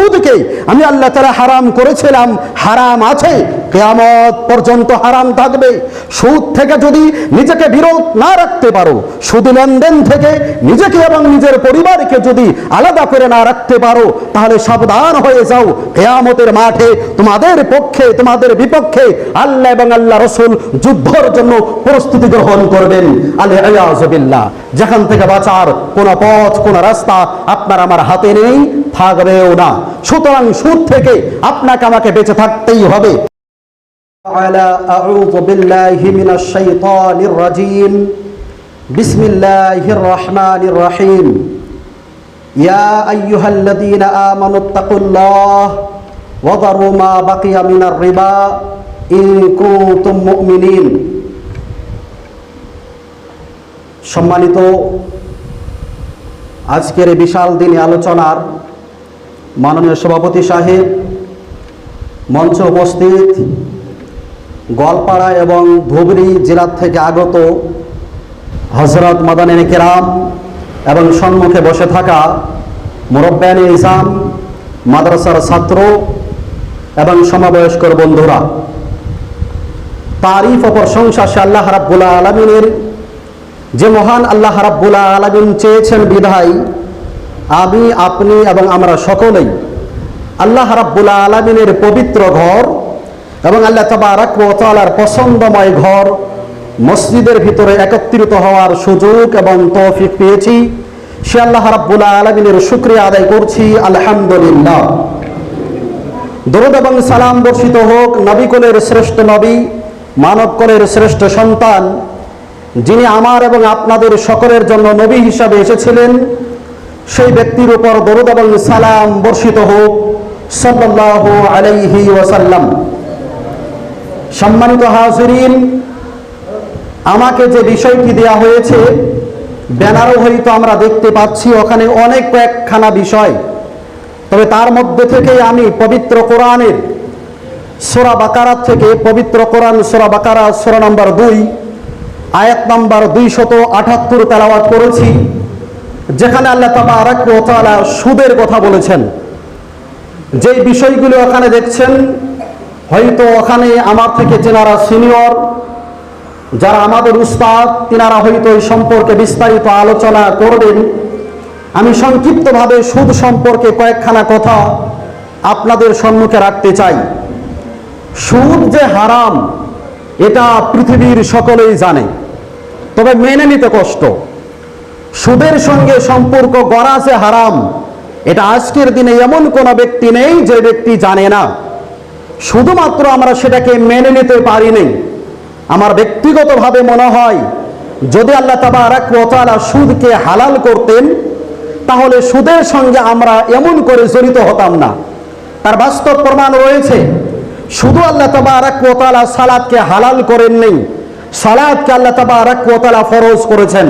সুদকে আমি আল্লাহ তালা হারাম করেছিলাম হারাম আছে। কেয়ামত পর্যন্ত হারাম থাকবে। সুদ থেকে যদি নিজেকে বিরত না রাখতে পারো, সুদ লেনদেন থেকে নিজেকে এবং নিজের পরিবারকে যদি আলাদা করে না রাখতে পারো, তাহলে সাবধান হয়ে যাও। কেয়ামতের মাঠে তোমাদের পক্ষে, তোমাদের বিপক্ষে আল্লাহ এবং আল্লাহ রসুল যুদ্ধর জন্য প্রস্তুতি গ্রহণ করবেন। আল্লাহ যেখান থেকে বাঁচার কোন পথ, কোন রাস্তা আপনার আমার হাতে নেই, থাকবেও না। সুতরাং সুদ থেকে আপনাকে আমাকে বেঁচে থাকতেই হবে। تعالى أعوذ بالله من الشيطان الرجيم بسم الله الرحمن الرحيم يا أيها الذين آمنوا اتقوا الله وذروا ما بقي من الربا إن كنتم مؤمنين সম্মানিত আজকের এই বিশাল দিনে আলোচনার মাননীয় সভাপতি সাহেব মঞ্চে উপস্থিত গোয়ালপাড়া এবং ধুবড়ি জেলার থেকে আগত হজরত মাদানের কেরাম এবং সম্মুখে বসে থাকা মুরব্বায়ানি ইসাম মাদ্রাসার ছাত্র এবং সমবয়স্কর বন্ধুরা। তারিফ ও প্রশংসা সে আল্লাহ রাব্বুল আলমিনের। যে মহান আল্লাহ রাব্বুল আলমিন চেয়েছেন বিধায় আমি, আপনি এবং আমরা সকলেই আল্লাহ রাব্বুল আলমিনের পবিত্র ঘর এবং আল্লাহ তাবারাক ওয়া তাআলার পছন্দময় ঘর মসজিদের ভিতরে একত্রিত হওয়ার সুযোগ এবং তৌফিক পেয়েছি। সে আল্লাহ রাব্বুল আলামিনের শুকরিয়া আদায় করছি। আলহামদুলিল্লাহ। দরুদ এবং সালাম বর্ষিত হোক নবীকুলের শ্রেষ্ঠ নবী মানবকুলের শ্রেষ্ঠ সন্তান, যিনি আমার এবং আপনাদের সকলের জন্য নবী হিসাবে এসেছিলেন, সেই ব্যক্তির উপর দরুদ এবং সালাম বর্ষিত হোক। সাল্লাল্লাহু আলাইহি ওয়াসাল্লাম। সম্মানিত হাজরিন, আমাকে যে বিষয়টি দেয়া হয়েছে, ব্যানারও হয়তো আমরা দেখতে পাচ্ছি, ওখানে অনেক কয়েকখানা বিষয়। তবে তার মধ্যে থেকে আমি পবিত্র কোরআনের সোরা বাকারাত থেকে পবিত্র কোরআন, সোরা বাকারা, সোরা নম্বর দুই, আয়াত নম্বর দুইশত আটাত্তর তেলাওয়াত করেছি, যেখানে আল্লাহ তাবা তালা সুদের কথা বলেছেন। যেই বিষয়গুলো ওখানে দেখছেন হয়তো ওখানে আমার থেকে যেনারা সিনিয়র, যারা আমাদের উস্তাদ, তিনারা হয়তো এই সম্পর্কে বিস্তারিত আলোচনা করবেন। আমি সংক্ষিপ্তভাবে সুদ সম্পর্কে কয়েকখানা কথা আপনাদের সম্মুখে রাখতে চাই। সুদ যে হারাম, এটা পৃথিবীর সকলেই জানে। তবে মেনে নিতে কষ্ট। সুদের সঙ্গে সম্পর্ক গড়া যে হারাম, এটা আজকের দিনে এমন কোনো ব্যক্তি নেই যে ব্যক্তি জানে না। শুধুমাত্র আমরা সেটাকে মেনে নিতে পারি পারিনি আমার ব্যক্তিগতভাবে মনে হয়, যদি আল্লাহ তাবারাকালা সুদকে হালাল করতেন, তাহলে সুদের সঙ্গে আমরা এমন করে জড়িত হতাম না। তার বাস্তব প্রমাণ রয়েছে, শুধু আল্লাহ তাবারাকালা সালাদকে হালাল করেন নেই, সালাদকে আল্লাহ তাবারাকালা ফরজ করেছেন।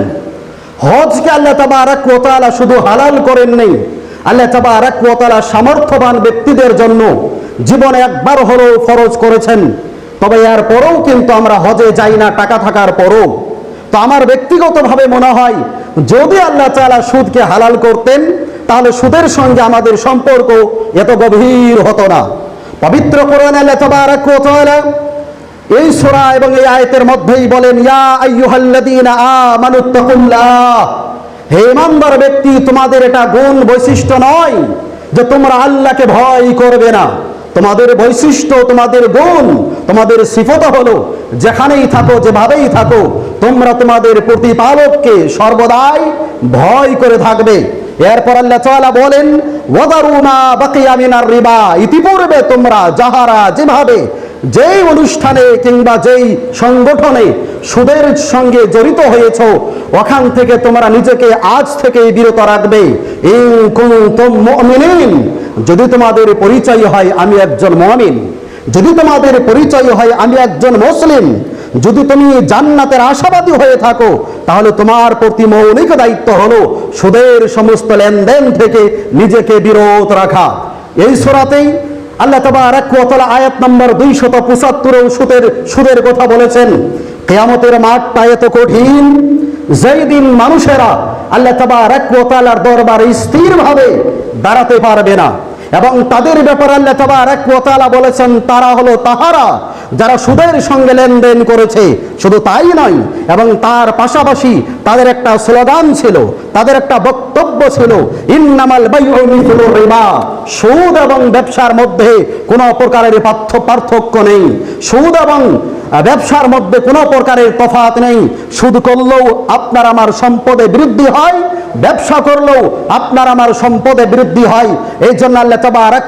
হজকে আল্লাহ তাবারাকালা শুধু হালাল করেন নেই, আল্লাহ তাবারাকালা সামর্থ্যবান ব্যক্তিদের জন্য জীবনে একবার হলেও ফরজ করেছেন। তবে এর পরেও কিন্তু আমরা হজে যাই না, টাকা থাকার পরও। তো আমার ব্যক্তিগতভাবে মনে হয়, যদি আল্লাহ তাআলা সুদকে হালাল করতেন, তাহলে সুদের সঙ্গে আমাদের সম্পর্ক এত গভীর হতো না। পবিত্র কোরআন আল্লাহ তাবারাক এই সূরা এবং এই আয়াতের মধ্যেই বলেন, ইয়া আইয়ুহাল্লাযীনা আমানুত্তাকুল্লাহ হে ইমানদার ব্যক্তি, তোমাদের এটা গুণ বৈশিষ্ট্য নয় যে তোমরা আল্লাহকে ভয় করবে না। তোমাদের বৈশিষ্ট্য, তোমাদের গুণ, তোমাদের সিফত হলো যেখানেই থাকো, যেভাবেই থাকো, তোমরা তোমাদের প্রতিপালককে সর্বদাই ভয় করে থাকবে। এরপর আল্লাহ তাআলা বলেন, ওয়াদারুমা বাকিয়া মিনার রিবা। ইতিপূর্বে তোমরা যাহারা যেভাবে যেই অনুষ্ঠানে কিংবা যেই সংগঠনে সুদের সঙ্গে জড়িত হয়েছ, ওখান থেকে তোমরা নিজেকে আজ থেকে বিরত রাখবে। যদি তোমাদের পরিচয় হয়, আমি একজন মুমিন। যদি তোমাদের পরিচয় হয়, আমি একজন মুসলিম। যদি তুমি জান্নাতের আশাবাদী হয়ে থাকো, তাহলে তোমার প্রতি মৌলিক দায়িত্ব হলো সুদের সমস্ত লেনদেন থেকে নিজেকে বিরত রাখা। এই সোরাতেই আল্লাহ তাবারাকালা আয়াত নম্বর দুইশত পঁচাত্তর সুদের সুদের কথা বলেছেন। কেয়ামতের মাঠটা এত কঠিন যেই দিন মানুষেরা আল্লাহ তাবারাকালার দরবারে স্থিরভাবে দাঁড়াতে পারবে না। এবং তাদের ব্যাপারে আল্লাহ তাবারাক ওয়া তাআলা বলেছেন, তারা হলো তাহারা যারা সুদের সঙ্গে লেনদেন করেছে। শুধু তাই নয়, এবং তার পাশাপাশি তাদের একটা স্লোগান ছিল, তাদের একটা বক্তব্য ছিল, ইন্নামাল রিবা। সুদ এবং ব্যবসার মধ্যে কোনো প্রকারের পার্থ- পার্থক্য নেই। সুদ এবং ব্যবসার মধ্যে কোনো প্রকারের তফাৎ নেই। সুদ করলেও আপনার আমার সম্পদে বৃদ্ধি হয়, ব্যবসা করলেও আপনার আমার সম্পদে বৃদ্ধি হয়। এই জন্য আল্লাহ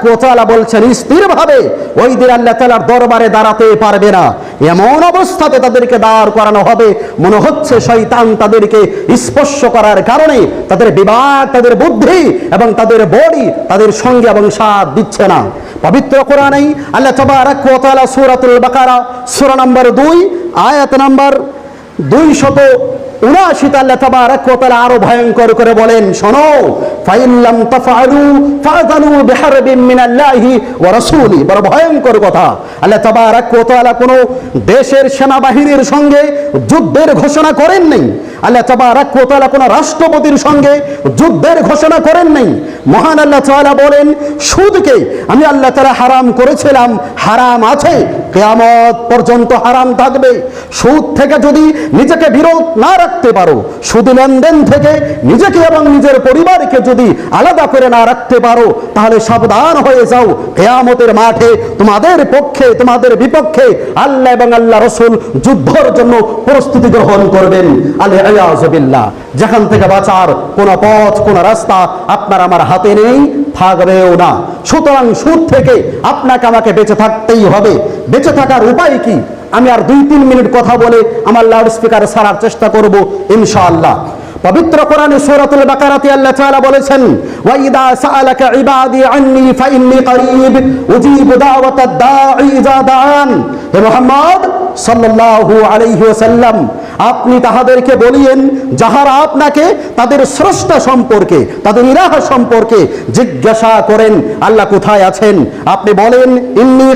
ওয়া তাআলা বলছেন, স্থিরভাবে ওই দিন আল্লাহ তাআলার দরবারে দাঁড়াতে পারবে না। এমন অবস্থাতে তাদেরকে দাঁড় করানো হবে, মনে হচ্ছে শয়তান তাদেরকে স্পর্শ করার কারণে তাদের বিবাদ, তাদের বুদ্ধি এবং তাদের বডি তাদের সঙ্গে এবং সাথ দিচ্ছে না। পবিত্র কোরআনেই আল্লাহ ওয়া তাআলা সূরাতুল বাকারা, সূরা নম্বর দুই আয়াত নম্বর দুইশত উনআশিতে আল্লাহ তাবারাক ওয়া তাআলা আরও ভয়ঙ্কর করে বলেন, শোনো ফাইল্লাম তাফআলু ফাযানু বিহারবিন মিনাল্লাহি ওয়া রাসূলি। বড় ভয়ঙ্কর কথা। আল্লাহ তাবারাক ওয়া তাআলা কোনো দেশের সেনাবাহিনীর সঙ্গে যুদ্ধের ঘোষণা করেন নাই। আল্লাহ তাবারাক ওয়া তাআলা কোনো রাষ্ট্রপতির সঙ্গে যুদ্ধের ঘোষণা করেন নাই। মহান আল্লাহ তাআলা বলেন, সুদকে আমি আল্লাহ তাআলা হারাম করেছিলাম, হারাম আছে, কিয়ামত পর্যন্ত হারাম থাকবে। সুদ থেকে যদি নিজেকে বিরত না রাখতে পারো। সুদ লেনদেন থেকে নিজেকে এবং নিজের পরিবারকে যদি আলাদা করে না রাখতে পারো, তাহলে সাবধান হয়ে যাও। কেয়ামতের মাঠে তোমাদের পক্ষে, তোমাদের বিপক্ষে আল্লাহ এবং আল্লাহ রসুল যুদ্ধর জন্য প্রস্তুতি গ্রহণ করবেন। আলে আয়াজবিল্লাহ যেখান থেকে বাঁচার কোন পথ, কোন রাস্তা আপনার আমার হাতে নেই, থাকবেও না। সুতরাং সুদ থেকে আপনাকে আমাকে বেঁচে থাকতেই হবে। বেঁচে থাকার উপায় কি? আমি আর দুই, তিন মিনিট কথা বলে আমার লাউড স্পিকার সারার চেষ্টা করব, ইনশাআল্লাহ। পবিত্র কোরআনে সূরাতুল বাকারাতে আল্লাহ তাআলা বলেছেন, ওয়া ইদা সাআলাকা ইবাদি আন্নী ফাইন্নী করিব, উজীবু দাওয়াতাদ দাঈ ইযা দাআন। হে মুহাম্মদ, সাল্লাল্লাহু আলাইহি ওয়াসাল্লাম আপনি তাহাদেরকে বলিয়েন, যাহারা আপনাকে তাদের স্রষ্টা সম্পর্কে, তাদের ইরাহা সম্পর্কে জিজ্ঞাসা করেন, আল্লাহ কোথায় আছেন? আপনি বলেন, ইন্নি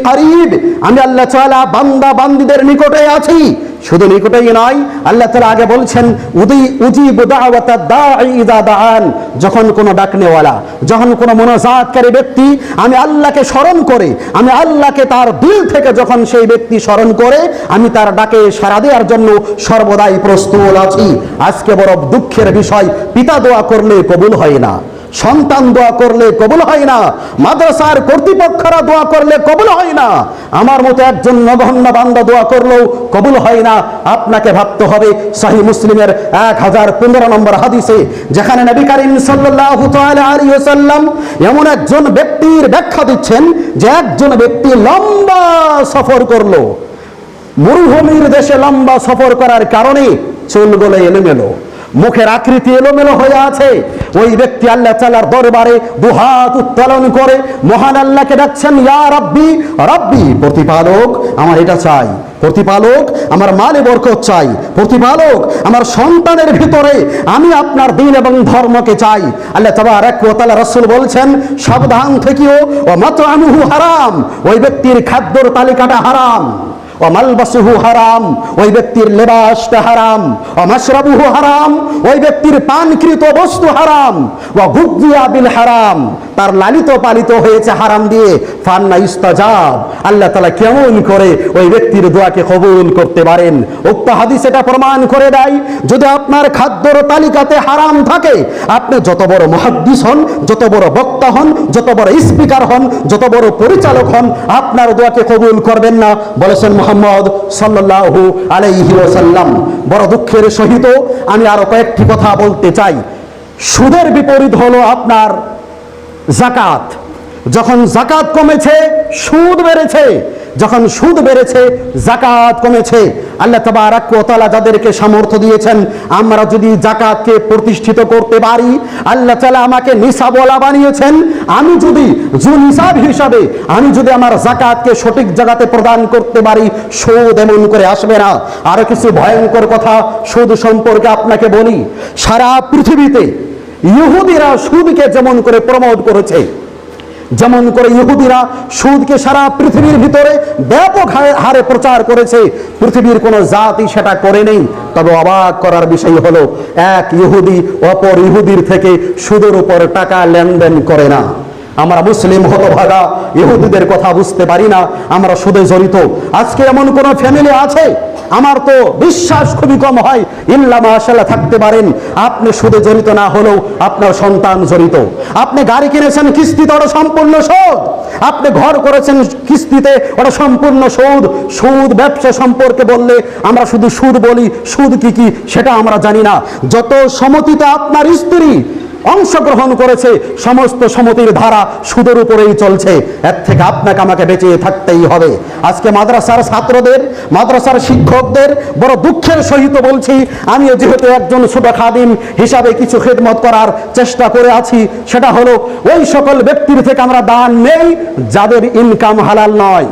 আমি আল্লাহ চালা বান্দা বান্দিদের নিকটে আছি। শুধু নিকটেই নয়, আল্লাহ তাআলা আগে বলছেন, উদি, উজিবু দাআন। যখন কোনো ডাকনেওয়ালা, যখন কোনো মোনাজাতকারী ব্যক্তি, আমি আল্লাহকে স্মরণ করে, আমি আল্লাহকে তার দিল থেকে যখন সেই ব্যক্তি স্মরণ করে, আমি তার ডাকে সাড়া দেওয়ার জন্য সর্বদাই প্রস্তুত আছি। আজকে বড় দুঃখের বিষয়, পিতা দোয়া করলে কবুল হয় না। সন্তান দোয়া করলে কবুল হয় না। মাদ্রাসার কর্তৃপক্ষরা দোয়া করলে কবুল হয় না। আমার মতো একজন নগণ্য বান্দা দোয়া করলেও কবুল হয় না। আপনাকে ভাবতে হবে, সাহি মুসলিমের এক হাজার পনেরো নম্বর হাদিসে, যেখানে নবী করিম ওয়াসাল্লাম এমন একজন ব্যক্তির ব্যাখ্যা দিচ্ছেন যে একজন ব্যক্তি লম্বা সফর করল। মরুভূমির দেশে লম্বা সফর করার কারণে চুলগুলো এলোমেলো। মুখের আকৃতি এলোমেলো হয়ে আছে। ওই ব্যক্তি আল্লাহ তাআলার দরবারে দুহাত উত্তোলন করে, মহান আল্লাহকে ডাকছেন, ইয়া রব্বি, রাব্বি, প্রতিপালক, আমার এটা চাই। প্রতিপালক, আমার মালে বরকত চাই। প্রতিপালক, আমার সন্তানের ভিতরে আমি আপনার দিন এবং ধর্মকে চাই। আল্লাহ তাবারাক ওয়া তাআলা রাসূল বলছেন, সাবধান থেকেও ও মাতআমুহু হারাম। ওই ব্যক্তির খাদ্যর তালিকাটা হারাম। ও মালবাসুহু হারাম, ওই ব্যক্তির লেবাসটা হারাম। ও মাশরাবুহু হারাম, ওই ব্যক্তির পানকৃত বস্তু হারাম। ও গুজিয়া বিল হারাম, তার লালিত পালিত হয়েছে হারাম দিয়ে। ফান্না ইস্তাজাব, আল্লাহ তাআলা কেমন করে ওই ব্যক্তির দোয়াকে কবুল করতে পারেন? উক্ত হাদিস এটা প্রমাণ করে দেয়, যদি আপনার খাদ্যর তালিকাতে হারাম থাকে, আপনি যত বড় মুহাদ্দিস হন, যত বড় বক্তা হন, যত বড় স্পিকার হন, যত বড় পরিচালক হন, আপনার দোয়াকে কবুল করবেন না। বলেছেন মোহাম্মদ সাল্লাল্লাহু আলাইহি ওসাল্লাম বড় দুঃখের সহিত আমি আরও কয়েকটি কথা বলতে চাই। সুদের বিপরীত হলো আপনার জাকাত। যখন জাকাত কমেছে, সুদ বেড়েছে যখন সুদ বেড়েছে জাকাত কমেছে। আল্লাহ তাআলা যাদেরকে সামর্থ্য দিয়েছেন, আমরা যদি জাকাতকে প্রতিষ্ঠিত করতে পারি, আল্লাহ তাআলা আমাকে নিসাবওয়ালা বানিয়েছেন। আমি যদি জু নিসাব হিসাবে, আমি যদি আমার জাকাতকে সঠিক জায়গাতে প্রদান করতে পারি, সুদ এমন করে আসবে না। আরও কিছু ভয়ঙ্কর কথা সুদ সম্পর্কে আপনাকে বলি। সারা পৃথিবীতে ইহুদিরা সুদকে যেমন করে প্রমোট করেছে যেমন করে ইহুদিরা সুদকে সারা পৃথিবীর ভিতরে ব্যাপক হারে- প্রচার করেছে, পৃথিবীর কোনো জাতি সেটা করে নেই। তবে অবাক করার বিষয় হলো, এক ইহুদি অপর ইহুদির থেকে সুদের উপর টাকা লেনদেন করে না। আমরা মুসলিম হতভাগা, ইহুদিদের কথা বুঝতে পারি না, আমরা সুদে জড়িত। আজকে এমন কোন ফ্যামিলি আছে? আমার তো বিশ্বাস খুবই কম হয়, ইল্লা মাশাল্লাহ থাকতে পারেন। আপনি সুদে জড়িত না হলেও আপনার সন্তান জড়িত। আপনি গাড়ি কিনেছেন, কিস্তিতে ওটা সম্পূর্ণ সুদ। আপনি ঘর করেছেন, কিস্তিতে ওটা সম্পূর্ণ সুদ। সুদ ব্যবসা সম্পর্কে বললে আমরা শুধু সুদ বলি, সুদ কি কি সেটা আমরা জানি না। যত সমতিতে আপনার স্ত্রী অংশগ্রহণ করেছে, সমস্ত সমতির ধারা সুদের উপরেই চলছে। এর থেকে আপনাকে আমাকে বেঁচে থাকতেই হবে। আজকে মাদ্রাসার ছাত্রদের, মাদ্রাসার শিক্ষকদের বড় দুঃখের সহিত বলছি, আমিও যেহেতু একজন ছোট খাদিম হিসাবে কিছু খেদমত করার চেষ্টা করে আছি, সেটা হলো ওই সকল ব্যক্তির থেকে আমরা দান নেই, যাদের ইনকাম হালাল নয়।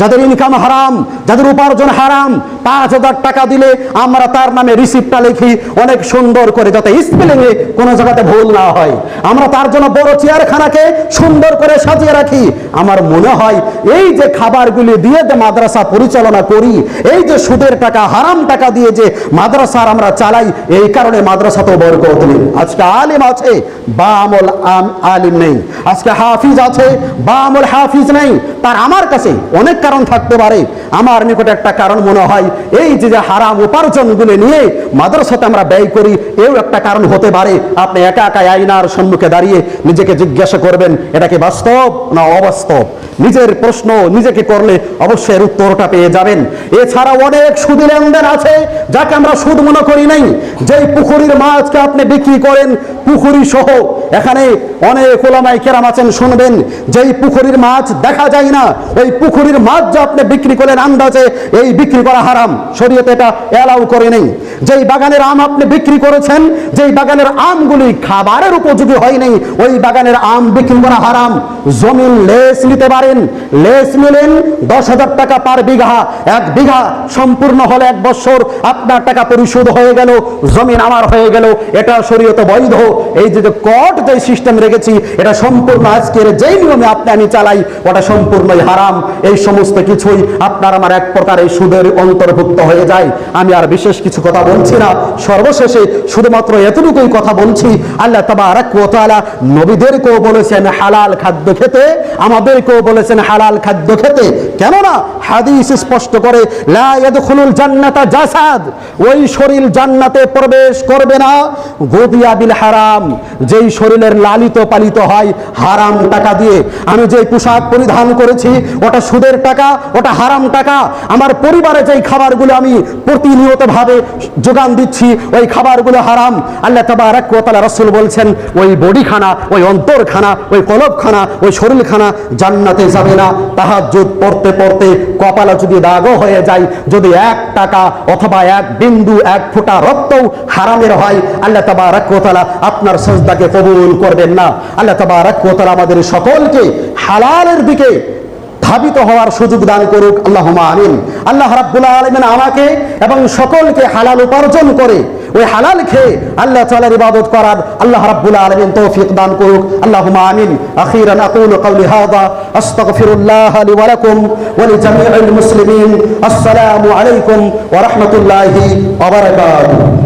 যাদের ইনকাম হারাম, যাদের উপার্জন হারাম পাঁচ হাজার টাকা দিলে আমরা তার নামে রিসিপ্টটা লিখি, অনেক সুন্দর করে, যাতে স্পেলিংয়ে কোনো জায়গাতে ভুল না হয়। আমরা তার জন্য বড় চেয়ারখানাকে সুন্দর করে সাজিয়ে রাখি। আমার মনে হয় এই যে খাবারগুলি দিয়ে যে মাদ্রাসা পরিচালনা করি, এই যে সুদের টাকা, হারাম টাকা দিয়ে যে মাদ্রাসার আমরা চালাই, এই কারণে মাদ্রাসা তো বরকত নেই আজকে আলিম আছে বা আমল আলিম নেই। আজকে হাফিজ আছে বা আমল হাফিজ নেই। তার আমার কাছে অনেক কারণ থাকতে পারে। আমার নিকটে একটা কারণ মনে হয় এই যে যে হারাম উপার্জনগুলো নিয়ে মাদ্রাসাতে আমরা ব্যয় করি, এও একটা কারণ হতে পারে। আপনি একা একা আইনার সম্মুখে দাঁড়িয়ে নিজেকে জিজ্ঞাসা করবেন, এটা কি বাস্তব না অবাস্তব? নিজের প্রশ্ন নিজেকে করলে অবশ্যই উত্তরটা পেয়ে যাবেন। এছাড়া অনেক সুদি লেনদেন আছে, যাকে আমরা সুদ মনে করি নাই। যেই পুকুরির মাছকে আপনি বিক্রি করেন, পুকুরি সহ। এখানে অনেক ওলামাই কেরাম আছেন, শুনবেন। যেই পুকুরির মাছ দেখা যায় না, ওই পুকুরির মাছ যে আপনি বিক্রি করেন আন্দাজে, এই বিক্রি করা হারাম। শরীয়তে এটা এলাও করে নেই। যেই বাগানের আম আপনি বিক্রি করেছেন, যেই বাগানের আমগুলি খাবারের উপযোগী হয়নি ওই বাগানের আম বিক্রি করা হারাম। জমিন লেস নিতে পারেন। লেস নিলেন দশ হাজার টাকা পার বিঘা। এক বিঘা সম্পূর্ণ হলে এক বছর আপনার টাকা পরিশোধ হয়ে গেল, জমিন আমার হয়ে গেল। এটা শরীয়ত বৈধ। এই যে কট যে সিস্টেম রেখেছি, এটা সম্পূর্ণ আজকের যেই নিয়মে আপনি আমি চালাই, ওটা সম্পূর্ণই হারাম। এই সমস্ত কিছুই আপনার আমার এক প্রকার এই সুদের অন্তর্ভুক্ত হয়ে যায়। আমি আর বিশেষ কিছু কথা বলছি না। সর্বশেষে শুধুমাত্র এতটুকুই কথা বলছি, আল্লাহ তাবারাক ওয়া তাআলা নবীদেরকেও বলেছেন, হালাল খাদ্য খেতে। আমাদেরকেও বলেছেন, হালাল খাদ্য খেতে। কেননা হাদিস স্পষ্ট করে, লা জান্নাতা জাসাদ। ওই শরীর জান্নাতে প্রবেশ করবে না। গোদিয়া বিল হারাম। যেই শরীরের লালিত পালিত হয়, হারাম টাকা দিয়ে। আমি যেই পোশাক পরিধান করেছি, ওটা সুদের টাকা, ওটা হারাম টাকা। আমার পরিবারে যেই খাবারগুলো আমি প্রতিনিয়ত ভাবে যোগান দিচ্ছি, ওই খাবারগুলো হারাম। আল্লাহ তাবারাক রাসূল বলছেন, ওই বডিখানা, ওই অন্তরখানা, ওই কলবখানা, ওই শরীরখানা জান্নাতে যাবে না। তাহাজ্জুদ পড়তে পড়তে কপালে যদি দাগও হয়ে যায়, যদি এক টাকা অথবা এক বিন্দু, এক ফোঁটা রক্তও হারামের হয়, আল্লাহ তাবারাক আপনার সাজদাকে কবুল করবেন না। আল্লাহ তাবারাক আমাদের সকলকে হালালের দিকে ধাবিত হওয়ার সুযোগ দান করুক আল্লাহ আমিন। আল্লাহ রাব্বুল আলামিন আমাকে এবং সকলকে হালাল উপার্জন করে, ওই হালাল খেয়ে আল্লাহ তাআলার ইবাদত করার আল্লাহ রাব্বুল আলামিন তৌফিক দান করুক, আল্লাহুম্মা আমিন। আখিরান আকুলু কওলি হাযা, আস্তাগফিরুল্লাহ লি ওয়া লাকুম ওয়া লিজামিআল মুসলিমিন। আসসালামু আলাইকুম ওয়া রাহমাতুল্লাহি ওয়া বারাকাতুহু।